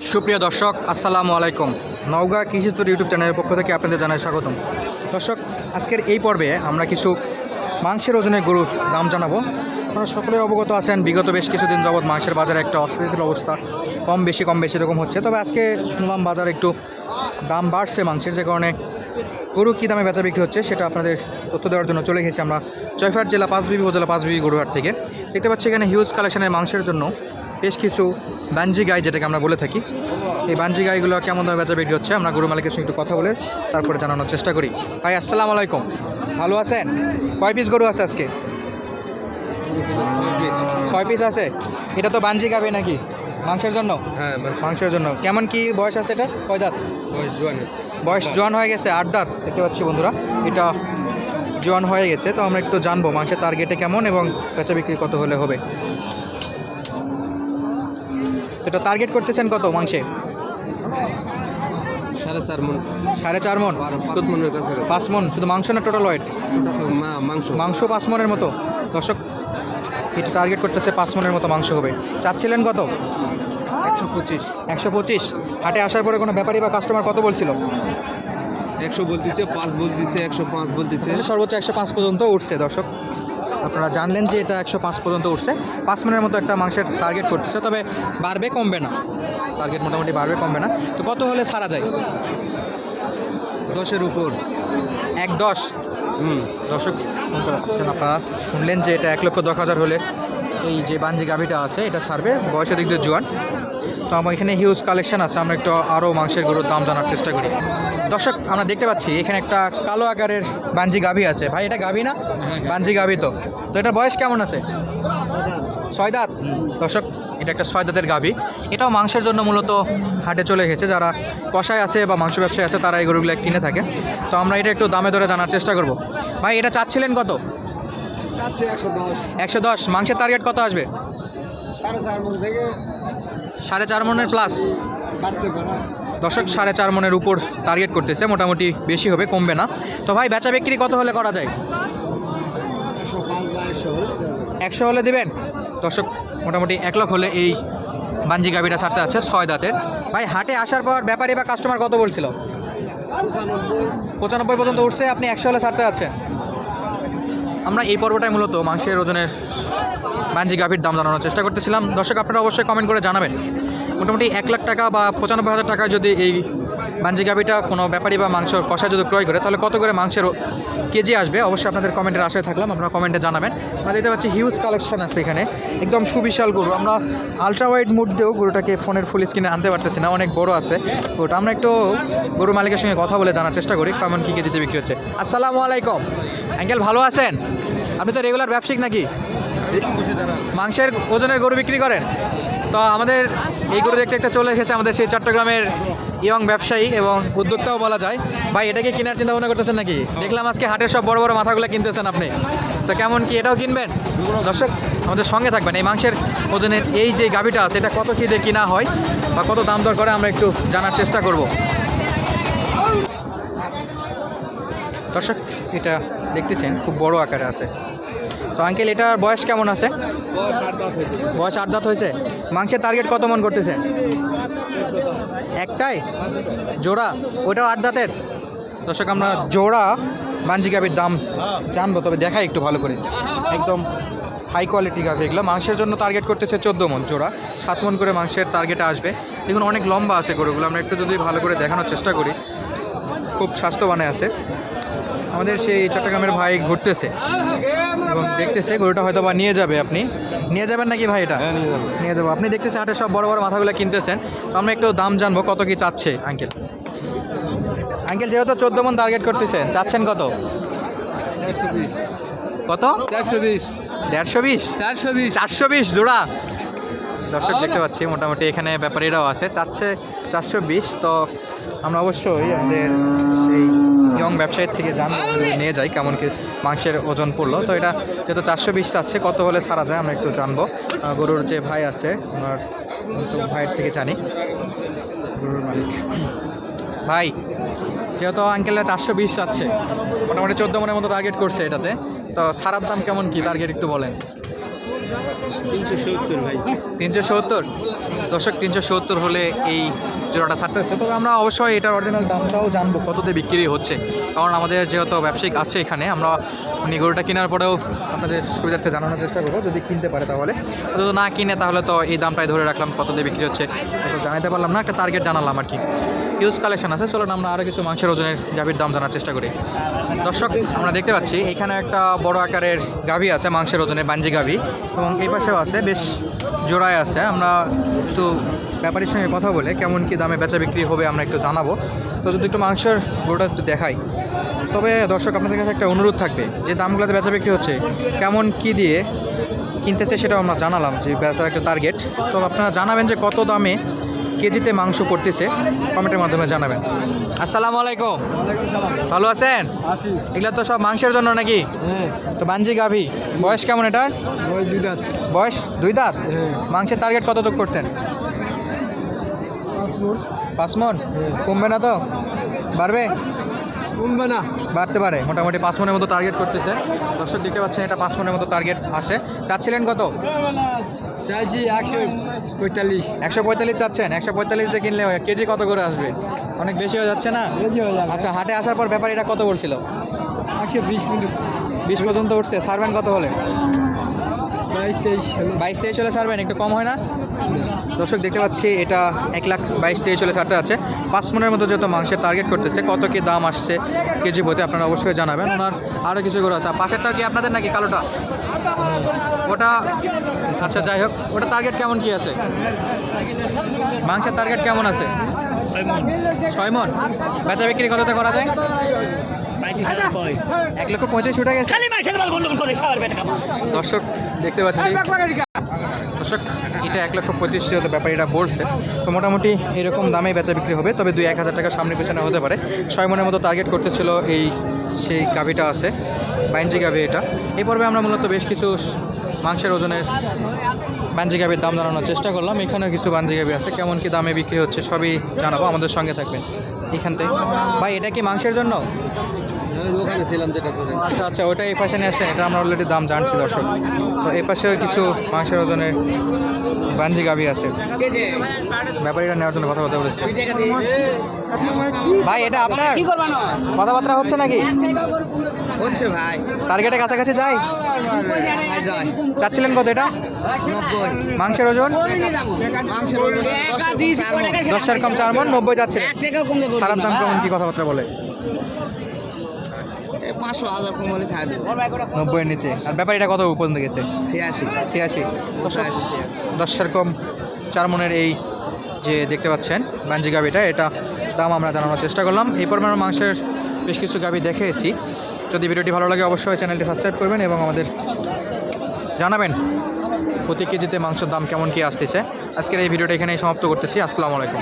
সুপ্রিয় দর্শক, আসসালামু আলাইকুম। নওগাঁ কৃষিচুর ইউটিউব চ্যানেলের পক্ষ থেকে আপনাদের জানাই স্বাগতম। দর্শক, আজকের এই পর্বে আমরা কিছু মাংসের ওজনে গরুর দাম জানাব। আপনারা সকলে অবগত আছেন, বিগত বেশ কিছুদিন যাবৎ মাংসের বাজারে একটা অস্থিতির অবস্থা। কম বেশি কম বেশি এরকম হচ্ছে। তবে আজকে শুনলাম বাজার একটু দাম বাড়ছে মাংসের, যে কারণে গরু কী দামে বেচা বিক্রি হচ্ছে সেটা আপনাদের তথ্য দেওয়ার জন্য চলে গেছি আমরা জয়ফাট জেলা পাঁচ পাঁচবিবি উপজেলা পাঁচবিবি গরুহাট থেকে। দেখতে পাচ্ছি এখানে হিউজ কালেকশনের মাংসের জন্য বেশ কিছু বাঞ্জি গাই যেটাকে আমরা বলে থাকি। এই বাঞ্জি গাইগুলো কেমন দামে বেচা বিক্রি হচ্ছে আমরা গরু মালিকের সঙ্গে একটু কথা বলে তারপরে জানানোর চেষ্টা করি। ভাই আসসালামু আলাইকুম। ভালো আছেন? কয় পিস গরু আছে আজকে? ছয় পিস আছে? এটা তো বাঞ্জি গাবে নাকি? মাংসের জন্য? হ্যাঁ মাংসের জন্য। কেমন কি বয়স আছে এটা? কয় দাঁত? বয়স জোয়ান বয়স জোয়ান হয়ে গেছে আট দাঁত। দেখতে পাচ্ছি বন্ধুরা এটা জোয়ান হয়ে গেছে। তো আমরা একটু জানব মাংসের টার্গেটে কেমন এবং বেচা বিক্রি কত হলে হবে। এটা টার্গেট করতেছেন কত মাংসে? সাড়ে চার মন। সাড়ে চার মন। পাঁচ মন শুধু মাংস না টোটাল ওয়েট মাংস। মাংস পাঁচ মনের মতো। দর্শক এটা টার্গেট করতেছে পাঁচ মনের মতো মাংস হবে। চাচ্ছিলেন কত? একশো পঁচিশ। একশো পঁচিশ। হাটে আসার পরে কোনো ব্যাপারী বা কাস্টমার কত বলছিল? একশো বলতেছে পাঁচ বলতেছে একশো পাঁচ বলতেছে। সর্বোচ্চ একশো পাঁচ পর্যন্ত উঠছে দর্শক। আপনারা জানলেন যে এটা একশো পাঁচ পর্যন্ত উঠছে। পাঁচ মিনিটের মতো একটা মাংসের টার্গেট করতেছে তবে বাড়বে কমবে না। টার্গেট মোটামুটি বাড়বে কমবে না। তো কত হলে সারা যায়? দশের উপর। এক দশ? হুম। দর্শক শুনতে পাচ্ছেন আপনারা। শুনলেন যে এটা এক লক্ষ দশ হাজার হলে এই যে বাঞ্জি গাভিটা আছে এটা ছাড়বে বয়সের দিক দিয়ে জোয়ান। তো আমার এখানে হিউজ কালেকশন আছে আমরা একটু আরও মাংসের গরুর দাম জানার চেষ্টা করি। দর্শক আমরা দেখতে পাচ্ছি এখানে একটা কালো আকারের বাঞ্জি গাভি আছে। ভাই এটা গাভি না? বাঞ্জি গাভি তো। তো এটার বয়স কেমন আছে? ছয় দাঁত? দর্শক এটা একটা ছয় দাঁতের গাভি। এটাও মাংসের জন্য মূলত হাটে চলে গেছে যারা কষায় আছে বা মাংস ব্যবসায়ী আছে তারা এই গরুগুলো কিনে থাকে। তো আমরা এটা একটু দামে ধরে জানার চেষ্টা করব। ভাই এটা চাচ্ছিলেন কত? চাচ্ছি একশো দশ। একশো দশ। মাংসের টার্গেট কত আসবে? সাড়ে চার থেকে সাড়ে চার মনের প্লাস দর্শক, সাড়ে চার মনের উপর টার্গেট করতেছে। মোটামুটি বেশি হবে, কমবে না। তো ভাই, বেচা বিক্রি কত হলে করা যায়? একশো হলে দেবেন? দর্শক, মোটামুটি এক লাখ হলে এই বাঞ্জি গাভিটা ছাড়তে আছে ছয় দাঁতের। ভাই, হাটে আসার পর ব্যাপারী বা কাস্টমার কত বলছিল? পঁচানব্বই পর্যন্ত উঠছে, আপনি একশো হলে ছাড়তে যাচ্ছেন। আমরা এই পর্বটায় মূলত মাংসের ওজনের ম্যানজি গাভীর দাম জানানোর চেষ্টা করতেছিলাম। দর্শক, আপনারা অবশ্যই কমেন্ট করে জানাবেন। মোটামুটি এক লাখ টাকা বা পঁচানব্বই হাজার টাকা যদি এই বাঞ্জি গাভিটা কোনো ব্যাপারী বা মাংসর কষা যদি ক্রয় করে, তাহলে কত করে মাংসের কেজি আসবে? অবশ্যই আপনাদের কমেন্টের আশায় থাকলাম, আপনারা কমেন্টে জানাবেন। আমরা দেখতে পাচ্ছি হিউজ কালেকশন আছে এখানে, একদম সুবিশাল গরু। আমরা আলট্রা ওয়াইড মুড দিয়েও গরুটাকে ফোনের ফুল স্ক্রিনে আনতে পারতেছি না, অনেক বড় আছে। গরুটা আমরা একটু গরু মালিকের সঙ্গে কথা বলে জানার চেষ্টা করি, কেমন কী কেজিতে বিক্রি হচ্ছে। আসসালামু আলাইকুম। অ্যাঙ্কেল ভালো আছেন? আপনি তো রেগুলার ব্যবসায়িক নাকি? মাংসের ওজনের গরু বিক্রি করেন? তো আমাদের এই গরু দেখতে একটা চলে এসেছে আমাদের সেই চট্টগ্রামের ইয়ং ব্যবসায়ী এবং উদ্যোক্তাও বলা যায়। ভাই এটাকে কেনার চিন্তা ভাবনা করতেছেন নাকি? দেখলাম আজকে হাটের সব বড় বড় মাথাগুলো কিনতেছেন আপনি। তো কেমন কি এটাও কিনবেন? দর্শক আমাদের সঙ্গে থাকবেন। এই মাংসের ওজনের এই যে গাভিটা আছে এটা কত কী দিয়ে কিনা হয় বা কত দাম দর করে আমরা একটু জানার চেষ্টা করব। দর্শক এটা দেখতেছেন খুব বড় আকারে আছে। তো আঙ্কেল এটার বয়স কেমন আছে? বয়স আট দাঁত বয়স আট দাঁত হয়েছে। মাংসের টার্গেট কত মন করতেছে একটাই? জোড়া? ওটাও আট দাঁতের? দর্শক, আমরা জোড়া বাঞ্জি গাভির দাম জানব, তবে দেখাই একটু ভালো করে। একদম হাই কোয়ালিটি গাভি। এগুলো মাংসের জন্য টার্গেট করতেছে চোদ্দ মন জোড়া। সাত মন করে মাংসের টার্গেট আসবে। দেখুন, অনেক লম্বা আছে গরুগুলো। আমরা একটু যদি ভালো করে দেখানোর চেষ্টা করি, খুব স্বাস্থ্যবানে আছে। আমাদের সেই চট্টগ্রামের ভাই ঘুরতেছে। দেখতেছে গরুটা হয়তো বা নিয়ে যাবে আপনি। নিয়ে যাবেন নাকি ভাই এটা? নিয়ে যাব। আপনি দেখতেছে হাটে সব বড় বড় মাথাগুলো কিনতেছেন। তো আমরা একটু দাম জানব কত কি চাচ্ছে আঙ্কেল? আঙ্কেল যেহেতু চোদ্দ মন টার্গেট করতেছেন চাচ্ছেন কত? কত? চারশো বিশ। দেড়শো বিশ? চারশো বিশ। চারশো বিশ জোড়া? দর্শক দেখতে পাচ্ছি মোটামুটি এখানে ব্যাপারীরাও আছে। চাচ্ছে চারশো বিশ তো আমরা অবশ্যই আমাদের সেই ইয়ং ব্যবসায়ীর থেকে জান নিয়ে যাই কেমন কি মাংসের ওজন পড়ল। তো এটা যেহেতু চারশো বিশ চাচ্ছে কত হলে ছাড়া যায় আমরা একটু জানব। গরুর যে ভাই আছে ওনার ভাইয়ের থেকে জানি। গরুর মালিক। ভাই, যেহেতু আঙ্কেলরা চারশো বিশ চাচ্ছে মোটামুটি চোদ্দ মনের মতো টার্গেট করছে এটাতে, তো সারার দাম কেমন কি? টার্গেট একটু বলেন। তিনশো সত্তর দর্শক, তিনশো সত্তর হলে এই জোড়াটা ছাড়তে হচ্ছে। তবে আমরা অবশ্যই এটার অরিজিনাল দামটাও জানব কততে বিক্রি হচ্ছে। কারণ আমাদের যেহেতু ব্যবসায়িক আছে এখানে, আমরা মানে গরুটা কেনার পরেও আপনাদের সুবিধার্থে জানানোর চেষ্টা করব। যদি কিনতে পারে তাহলে। যদি না কিনে তাহলে তো এই দামটাই ধরে রাখলাম, কততে বিক্রি হচ্ছে। তো জানাতে পারলাম না, একটা টার্গেট জানালাম আর কি। ইউজ কালেকশন আছে। চলুন আমরা আরও কিছু মাংসের ওজনের গাভীর দাম জানার চেষ্টা করি। দর্শক, আমরা দেখতে পাচ্ছি, এখানে একটা বড় আকারের গাভী আছে, মাংসের ওজনে বাঞ্জি গাভী এবং এই পাশেও আছে, বেশ জোড়ায় আছে। আমরা একটু ব্যাপারীর সঙ্গে কথা বলে কেমন কি দামে বেচা বিক্রি হবে আমরা একটু জানাব। তো যদি একটু মাংসের গরুটা একটু দেখাই। তবে দর্শক, আপনাদের কাছে একটা অনুরোধ থাকবে, যে দামগুলোতে বেচা বিক্রি হচ্ছে, কেমন কি দিয়ে কিনতেছে সেটাও আমরা জানালাম যে বেচার একটা টার্গেট তো আপনারা জানাবেন যে কত দামে কেজিতে মাংস করতেছে কমেন্টের মাধ্যমে জানাবেন। আসসালামু আলাইকুম। ভালো আছেন? এগুলো তো সব মাংসের জন্য নাকি? হ্যাঁ। তো বাঞ্জি গাভী বয়স কেমন দাঁত। বয়স দুই দাঁত? হ্যাঁ। মাংসের টার্গেট কতটুকু করছেন? পাসপোর্ট পাঁচ মন? হ্যাঁ। কমবে না তো? বাড়বে? কমবে না। বাড়তে পারে। মোটামুটি পাঁচ মনের মতো টার্গেট করতেছে। দর্শক দেখতে পাচ্ছেন এটা পাঁচ মনের মতো টার্গেট আসে চাচ্ছিলেন কত? চাইছি একশো পঁয়তাল্লিশ। একশো পঁয়তাল্লিশ চাচ্ছেন? একশো পঁয়তাল্লিশ দিয়ে কিনলে কেজি কত করে আসবে? অনেক বেশি হয়ে যাচ্ছে না? আচ্ছা হাটে আসার পর ব্যাপারীরা কত পড়ছিল একশো বিশ মিনিট বিশ পর্যন্ত উঠছে। সার্ভেন্ট কত হলে? বাইশ তেইশ হলে। ছাড়বেন একটু কম হয় না? দর্শক দেখতে পাচ্ছি এটা এক লাখ বাইশ তেইশ হলে ছাড়তে আছে পাঁচ মনের মতো যত মাংসের টার্গেট করতেছে কত কি দাম আসছে কেজি প্রতি আপনারা অবশ্যই জানাবেন। ওনার আরও কিছু করে আছে। পাশেরটা কি আপনাদের নাকি কালোটা? ওটা আচ্ছা যাই হোক ওটা টার্গেট কেমন কি আছে? মাংসের টার্গেট কেমন আছে? ছয় মন। বেচা বিক্রি কততে করা যায়? এক লক্ষ পঁয়ত্রিশ উঠে গেছে। দর্শক দেখতে পাচ্ছি। দর্শক এটা এক লক্ষ পঁয়ত্রিশ হতে ব্যাপারে এটা বলছে। তো মোটামুটি এরকম দামে বেচা বিক্রি হবে তবে দুই এক হাজার টাকা সামনে পেছনে হতে পারে। ছয় মনের মতো টার্গেট করতেছিল এই সেই গাভিটা আছে। বাইঞ্জি গাভি এটা। এই পর্বে আমরা মূলত বেশ কিছু মাংসের ওজনের বাঞ্জি গাভির দাম জানানোর চেষ্টা করলাম। এখানেও কিছু বাঞ্জি গাভি আছে। কেমন কি দামে বিক্রি হচ্ছে সবই জানাব। আমাদের সঙ্গে থাকবেন এখান থেকে। ভাই এটা কি মাংসের জন্য? ওখানে ছিলাম যেটা করে আচ্ছা আচ্ছা ওটা এই পাশে নিয়ে আসে এটা আমরা অলরেডি দাম জানছি দর্শক। তো এই পাশেও কিছু মাংসের ওজনের বাঞ্জি গাভি আছে। ব্যাপারীরা নেওয়ার জন্য কথা কথা বলেছে। ভাই এটা আপনার? কথাবার্তা হচ্ছে নাকি? হচ্ছে ভাই। টার্গেটের কাছাকাছি যাই। যায় চাচ্ছিলেন কত এটা? মাংসের ওজন? মাংসের দশের কম চার মন। নব্বই যাচ্ছে। সারার দাম কেমন? কি কথাবার্তা বলে? পাঁচশো হাজার কম হলে ছাড় দেবো। নব্বইয়ের নিচে। আর ব্যাপারীটা কত পর্যন্ত গেছে? ছিয়াশি। ছিয়াশি। দশের কম চার মনের এই যে দেখতে পাচ্ছেন বাঞ্জি গাভিটা এটা দাম আমরা জানানোর চেষ্টা করলাম। এই পর্বে মাংসের বেশ কিছু গাবি দেখে দেখেছি। যদি ভিডিওটি ভালো লাগে অবশ্যই চ্যানেলটি সাবস্ক্রাইব করবেন এবং আমাদের জানাবেন। প্রতি কেজিতে মাংসের দাম কেমন কি আসতেছে? আজকের এই ভিডিওটা এখানেই সমাপ্ত করতেছি। আসসালামু আলাইকুম।